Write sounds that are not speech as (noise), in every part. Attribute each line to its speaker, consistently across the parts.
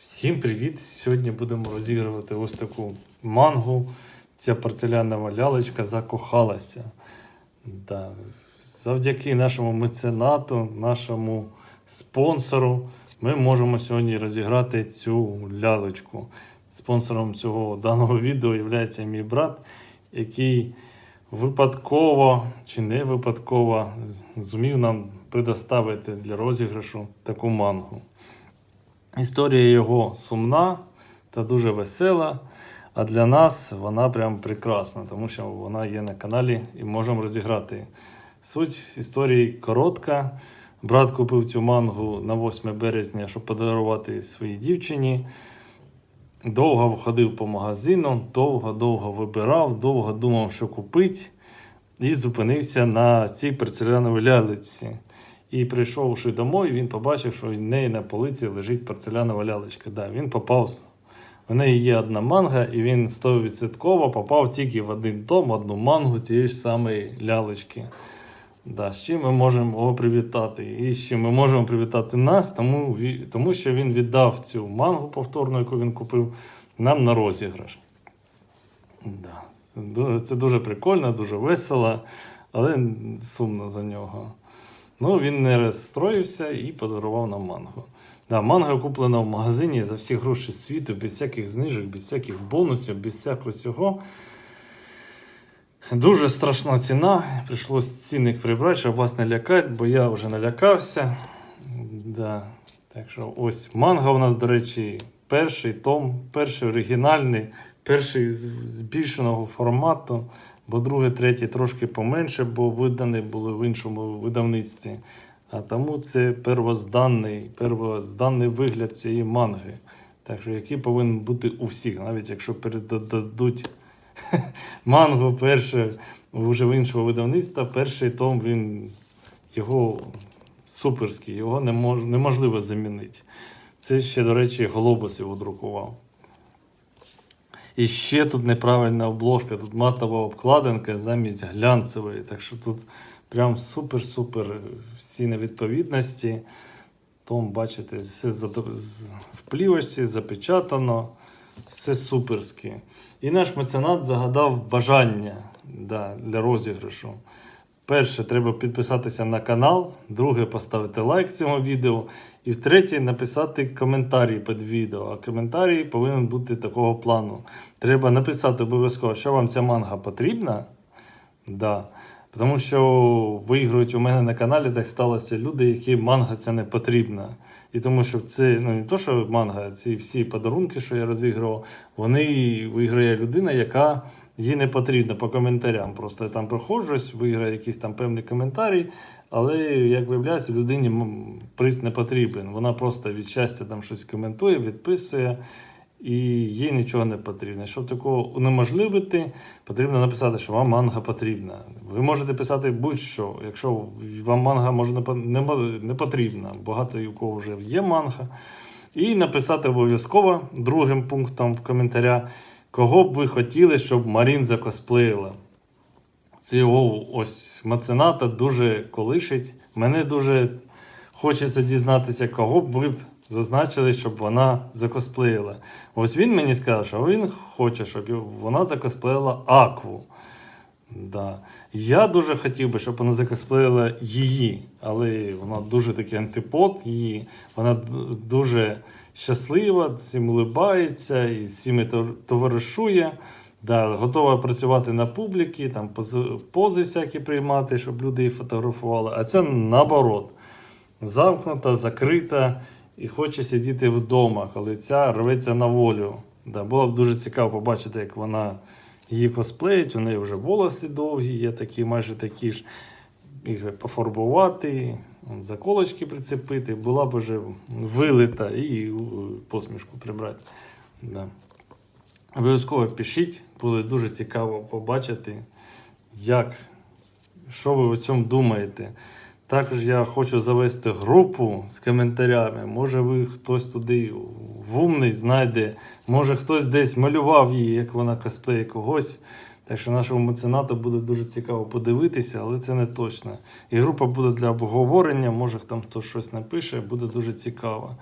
Speaker 1: Всім привіт! Сьогодні будемо розігрувати ось таку мангу. Ця порцелянова лялечка закохалася. Да. Завдяки нашому меценату, нашому спонсору, ми можемо сьогодні розіграти цю лялечку. Спонсором цього даного відео є мій брат, який випадково чи не випадково зумів нам предоставити для розіграшу таку мангу. Історія його сумна та дуже весела. А для нас вона прям прекрасна, тому що вона є на каналі і можемо розіграти. Суть історії коротка. Брат купив цю мангу на 8 березня, щоб подарувати своїй дівчині. Довго ходив по магазину, довго-довго вибирав, довго думав, що купити, і зупинився на цій порцеляновій лялечці. І прийшовши домой, він побачив, що в неї на полиці лежить порцелянова лялечка. Да, він попав. В неї є одна манга, і він 100% попав тільки в один дом, одну мангу тієї ж самої лялечки. Да, з чим ми можемо його привітати? І з чим ми можемо привітати нас, тому, тому що він віддав цю мангу повторну, яку він купив, нам на розіграш. Да. Це дуже прикольно, дуже весело, але сумно за нього. Ну, він не розстроївся і подарував нам мангу. Да, манга куплена в магазині за всі гроші світу, без всяких знижок, без всяких бонусів, без всякого цього. Дуже страшна ціна. Прийшлось цінник прибрати, щоб вас не лякати, бо я вже налякався. Да. Так що ось манга у нас, до речі, перший том, перший оригінальний, перший збільшеного формату, бо другий, третій трошки поменше, бо видані були в іншому видавництві. А тому це первозданний, первозданний вигляд цієї манги. Так що який повинен бути у всіх, навіть якщо передадуть (laughs) мангу перше вже в іншого видавництва, перший том він його суперський, його неможливо замінити. Це ще, до речі, Глобус його друкував. І ще тут неправильна обложка, тут матова обкладинка замість глянцевої. Так що тут прям супер-супер всі невідповідності. Том, бачите, все в плівочці запечатано, все суперське. І наш меценат загадав бажання да, для розіграшу. Перше, треба підписатися на канал, друге поставити лайк цьому відео. І втретє, написати коментарі під відео. А коментарі повинен бути такого плану. Треба написати обов'язково, що вам ця манга потрібна. Да. Тому що виіграють у мене на каналі, так сталося люди, які манга це не потрібна. І тому що це ну не то, що манга, ці всі подарунки, що я розігрував, вони виграє людина, яка їй не потрібна по коментарям. Просто я там проходжусь, виграє якийсь там певний коментарій, але як виявляється, людині приз не потрібен. Вона просто від щастя там щось коментує, відписує. І їй нічого не потрібно. Щоб такого унеможливити, потрібно написати, що вам манга потрібна. Ви можете писати будь-що, якщо вам манга може не, не, потрібна. Багато у кого вже є манга. І написати обов'язково другим пунктом в коментаря, кого б ви хотіли, щоб Марін закосплеїла. Це його ось мецената дуже колишить. Мене дуже хочеться дізнатися, кого б ви зазначили, щоб вона закосплеїла. Ось він мені сказав, що він хоче, щоб вона закосплеїла Акву. Да. Я дуже хотів би, щоб вона закосплеїла її, але вона дуже такий антипод її. Вона дуже щаслива, всім улибається і всіми товаришує. Да, готова працювати на публіки, там пози, всякі приймати, щоб люди її фотографували. А це наоборот. Замкнута, закрита і хоче сидіти вдома, коли ця рветься на волю. Да, було б дуже цікаво побачити, як вона її косплеїть. У неї вже волоси довгі, є такі, майже такі ж. Їх пофарбувати, заколочки прицепити, була б вже вилита і посмішку прибрати. Да. Обов'язково пишіть, буде дуже цікаво побачити, як, що ви о цьому думаєте. Також я хочу завести групу з коментарями. Може, ви хтось туди вумний знайде, може хтось десь малював її, як вона косплеє когось. Так що нашому меценату буде дуже цікаво подивитися, але це не точно. І група буде для обговорення, може там хтось щось напише, буде дуже цікаво.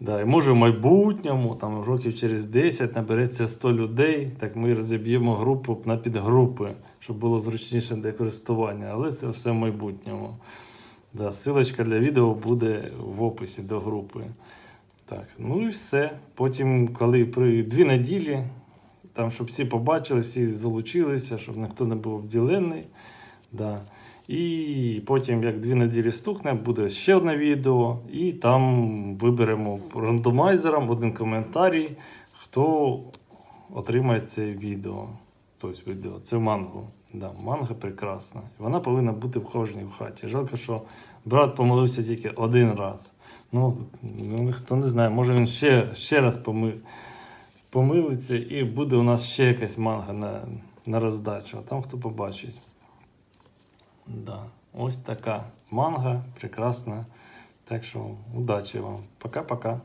Speaker 1: Да, і може в майбутньому, там років через 10 набереться 100 людей, так ми розіб'ємо групу на підгрупи, щоб було зручніше для користування. Але це все в майбутньому. Да, силочка для відео буде в описі до групи. Так, ну і все. Потім, коли при дві неділі, там, щоб всі побачили, всі залучилися, щоб ніхто не був обділений. Да. І потім, як дві неділі стукне, буде ще одне відео, і там виберемо рандомайзером один коментарій, хто отримає це відео. Тобто відео. Це мангу. Да, манга прекрасна. Вона повинна бути в кожній в хаті. Жалко, що брат помилився тільки один раз. Ну, ну ніхто не знає, може він ще, ще раз поми... помилиться і буде у нас ще якась манга на, на роздачу, а там хто побачить. Да. Ось така манга прекрасна. Так що удачі вам. Пока-пока.